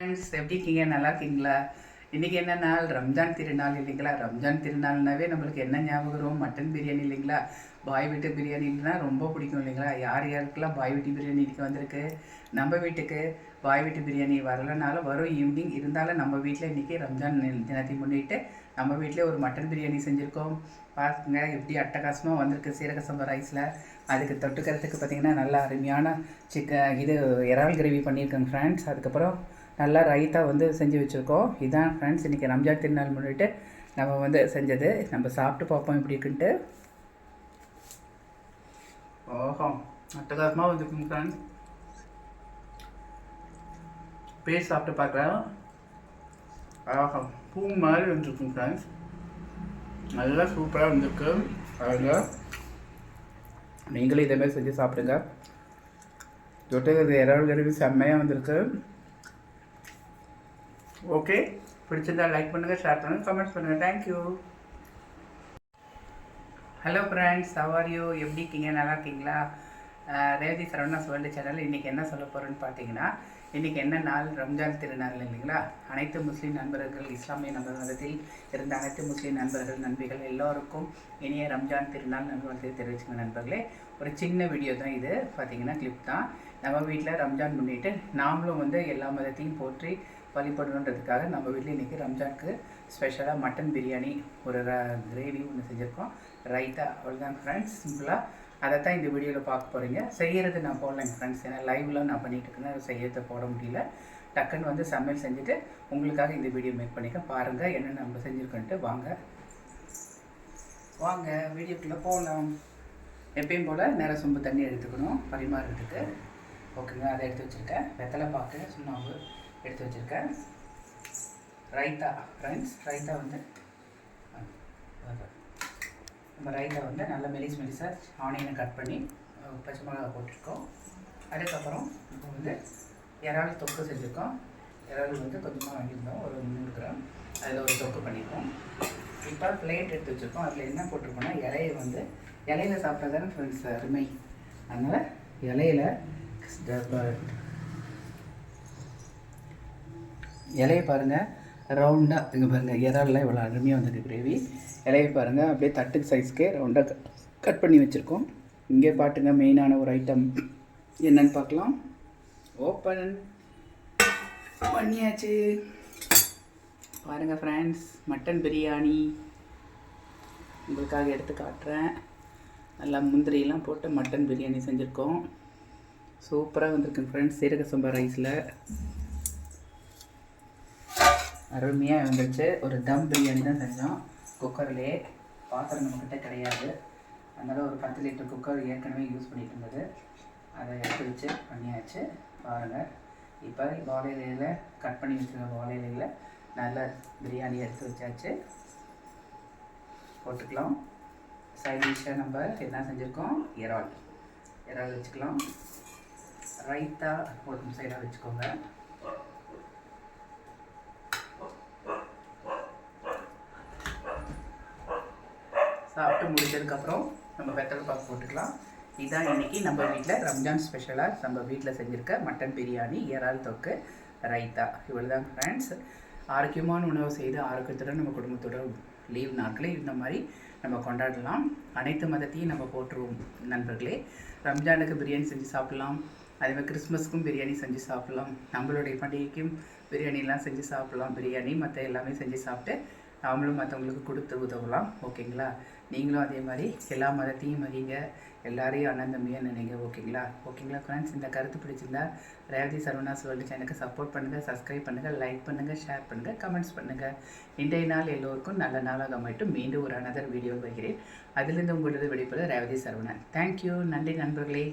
Friends எப்படி இருக்கீங்க? நல்லா இருக்கீங்களா? இன்றைக்கி என்ன நாள்? ரம்ஜான் திருநாள் இல்லைங்களா? ரம்ஜான் திருநாள்னாவே நம்மளுக்கு என்ன ஞாபகம் வரும்? மட்டன் பிரியாணி இல்லைங்களா? பாய் வீட்டு பிரியாணின்னா ரொம்ப பிடிக்கும் இல்லைங்களா? யார் யாருக்கெல்லாம் பாய் வீட்டு பிரியாணி இன்றைக்கி வந்திருக்கு? நம்ம வீட்டுக்கு பாய் வீட்டு பிரியாணி வரலனாலும் வரும் ஈவினிங் இருந்தாலும் நம்ம வீட்டில் இன்றைக்கி ரம்ஜான் தினத்தையும் தினத்தை முன்னிட்டு நம்ம வீட்டிலே ஒரு மட்டன் பிரியாணி செஞ்சுருக்கோம். பார்த்துங்க எப்படி அட்டகாசமாக வந்திருக்கு சீரக சம்பா ரைஸில். அதுக்கு தொட்டுக்கிறதுக்கு பார்த்தீங்கன்னா நல்லா அருமையான சிக்கன் இது இறால் கிரேவி பண்ணியிருக்கேங்க ஃப்ரெண்ட்ஸ் அதுக்கப்புறம் நல்லா ரைத்தா வந்து செஞ்சு வச்சுருக்கோம். இதான் ஃப்ரெண்ட்ஸ் இன்றைக்கி ரம்ஜான் திருநாள் முன்னிட்டு நம்ம வந்து செஞ்சது. நம்ம சாப்பிட்டு பார்ப்போம் இப்படி இருக்குன்ட்டு. ஓஹோ அட்டகாசமாக வந்துருக்குங்க ஃப்ரெண்ட்ஸ் பேர் சாப்பிட்டு பார்க்குறேன் ஆஹா பூ மாதிரி வந்துருக்குங்க ஃப்ரெண்ட்ஸ் நல்லா சூப்பராக வந்திருக்கு. அதில் நீங்களும் இதேமாதிரி செஞ்சு சாப்பிடுங்க. தொட்டது இறால் கருவி செம்மையாக வந்திருக்கு. ஓகே? பிடிச்சிருந்தா லைக் பண்ணுங்கள் ஷேர் பண்ணுங்கள் கமெண்ட்ஸ் பண்ணுங்கள் தேங்க்யூ ஹலோ ஃப்ரெண்ட்ஸ் சவாரியோ எப்படி இருக்கீங்க? நல்லா இருக்கீங்களா? ரேவதி சரவணா வேர்ல்டு சேனல் இன்றைக்கி என்ன சொல்ல போகிறேன்னு பார்த்தீங்கன்னா இன்றைக்கி என்ன நாள்? ரம்ஜான் திருநாள் இல்லைங்களா? அனைத்து முஸ்லீம் நண்பர்கள் இஸ்லாமிய நண்பர் மதத்தில் இருந்த அனைத்து முஸ்லீம் நண்பர்கள் நண்பிகள் எல்லோருக்கும் இனிய ரம்ஜான் திருநாள் நண்பர்களை தெரிவிச்சுங்க நண்பர்களே. ஒரு சின்ன வீடியோ தான் இது. பார்த்தீங்கன்னா கிளிப் தான். நம்ம வீட்டில் ரம்ஜான் முன்னிட்டு நாமளும் வந்து எல்லா மதத்தையும் போற்றி வழிபடணுன்றதுக்காக நம்ம வீட்டில் இன்றைக்கி ரம்ஜானுக்கு ஸ்பெஷலாக மட்டன் பிரியாணி ஒரு ர கிரேவி ஒன்று செஞ்சுருக்கோம். ரைத்தா அவ்வளோதான் ஃப்ரெண்ட்ஸ் சிம்பிளாக அதை தான் இந்த வீடியோவில் பார்க்க போகிறீங்க செய்கிறது நான் போடலங்க ஃப்ரெண்ட்ஸ் ஏன்னா லைவ்லாம் நான் பண்ணிகிட்டு இருக்கேன். செய்யறதை போட முடியல. டக்குன்னு வந்து சமையல் செஞ்சுட்டு உங்களுக்காக இந்த வீடியோ மேக் பண்ணிக்க பாருங்கள் என்ன நம்ம செஞ்சுருக்கோன்ட்டு வாங்க. வாங்க வீடியோக்குள்ளே போகலாம் எப்பயும் போல் நேரம் சொம்பு தண்ணி எடுத்துக்கணும். பரிமாறுறதுக்கு ஓகேங்க அதை எடுத்து வச்சுருக்கேன். வெத்தலை பாக்கு சுண்ணாம்பு. எடுத்து வச்சுருக்கேன். ரைத்தா ஃப்ரெண்ட்ஸ் ரைத்தா வந்து ஆ, நம்ம ரைத்தா வந்து நல்லா மெலிஸ் மெலிசாக ஆனியனை கட் பண்ணி பச்சை மிளகா போட்டிருக்கோம். அதுக்கப்புறம் இப்போ வந்து இறால் தொக்கு செஞ்சுருக்கோம். இறால் வந்து கொஞ்சமாக வாங்கியிருந்தோம் ஒரு நூறு கிராம். அதில் ஒரு தொக்கு பண்ணியிருக்கோம் இப்போ பிளேட் எடுத்து வச்சுருக்கோம். அதில் என்ன போட்டிருக்கோம்னா இலையை வந்து இலையில சாப்பிட்டா தானே ஃப்ரெண்ட்ஸ் அருமை. அதனால் இலையில இலையை பாருங்கள் ரவுண்டாக இங்கே பாருங்கள் இறால்லாம் இவ்வளோ அருமையாக வந்திருக்கு கிரேவி இலையை பாருங்கள் அப்படியே தட்டுக்கு சைஸ்க்கே ரவுண்டாக கட் பண்ணி வச்சுருக்கோம். இங்கே பாட்டுங்க மெயினான ஒரு ஐட்டம் என்னன்னு பார்க்கலாம். ஓப்பன் பண்ணியாச்சு. பாருங்கள் ஃப்ரெண்ட்ஸ் மட்டன் பிரியாணி உங்களுக்காக எடுத்து காட்டுறேன். நல்லா முந்திரியெல்லாம் போட்டு மட்டன் பிரியாணி செஞ்சுருக்கோம். சூப்பராக வந்திருக்குங்க ஃப்ரெண்ட்ஸ் சீரக சம்பா ரைஸில் அருமையாக வந்துச்சு ஒரு தம் பிரியாணி தான் செஞ்சோம். குக்கர்லேயே பாத்திரம் நம்மக்கிட்ட கிடையாது. அதனால் ஒரு பத்து லிட்டர் குக்கர் ஏற்கனவே யூஸ் பண்ணிட்டு இருந்தது. அதை எடுத்து வச்சு பண்ணியாச்சு. பாருங்கள் இப்போ வாழை இலையில் கட் பண்ணி வச்சுருக்க வாழை இலையில் நல்ல பிரியாணி எடுத்து வச்சாச்சு. போட்டுக்கலாம். சைட் டிஷ்ஷாக நம்ம என்ன செஞ்சுருக்கோம்? இறால். இறால் வச்சுக்கலாம். ரைத்தா ஒரு சைடாக வச்சுக்கோங்க. சாப்பிட்டு முடிச்சதுக்கப்புறம் நம்ம வெத்தலை பாக்கு போட்டுக்கலாம். இதான் இன்னைக்கு நம்ம வீட்டில் ரம்ஜான் ஸ்பெஷலாக நம்ம வீட்டில் செஞ்சுருக்க மட்டன் பிரியாணி இறால் தொக்கு ரைத்தா. இவ்வளோ தான் ஃப்ரெண்ட்ஸ் ஆரோக்கியமான உணவு செய்து ஆரோக்கியத்துடன் நம்ம குடும்பத்தோட லீவ் நாட்களே இந்த மாதிரி நம்ம கொண்டாடலாம். அனைத்து மதத்தையும் நம்ம போற்றுவோம் நண்பர்களே. ரம்ஜானுக்கு பிரியாணி செஞ்சு சாப்பிட்லாம். அதேமாதிரி கிறிஸ்மஸ்க்கும் பிரியாணி செஞ்சு சாப்பிட்லாம். நம்மளுடைய பண்டிகைக்கும் பிரியாணிலாம் செஞ்சு சாப்பிட்லாம். பிரியாணி மற்ற எல்லாமே செஞ்சு சாப்பிட்டு நாமளும் மற்றவங்களுக்கு கொடுத்து உதவலாம். ஓகேங்களா? நீங்களும் அதே மாதிரி எல்லா மதத்தையும் மதிங்க எல்லாரையும் அனந்தமையாக நினைங்க. ஓகேங்களா? ஓகேங்களா ஃப்ரெண்ட்ஸ் இந்த கருத்து பிடிச்சிருந்தா ரேவதி சரவணாஸ் வேர்ல்டு சேனலுக்கு சப்போர்ட் பண்ணுங்கள் சப்ஸ்கிரைப் பண்ணுங்கள் லைக் பண்ணுங்கள் ஷேர் பண்ணுங்கள் கமெண்ட்ஸ் பண்ணுங்கள் இன்றைய நாள் எல்லோருக்கும் நல்ல நாளாக அமைட்டும் மீண்டும் ஒரு அனதர் வீடியோ வருகிறேன். அதிலிருந்து உங்களது வெளிப்பட ரேவதி சரவணன் தேங்க்யூ நன்றி நண்பர்களே.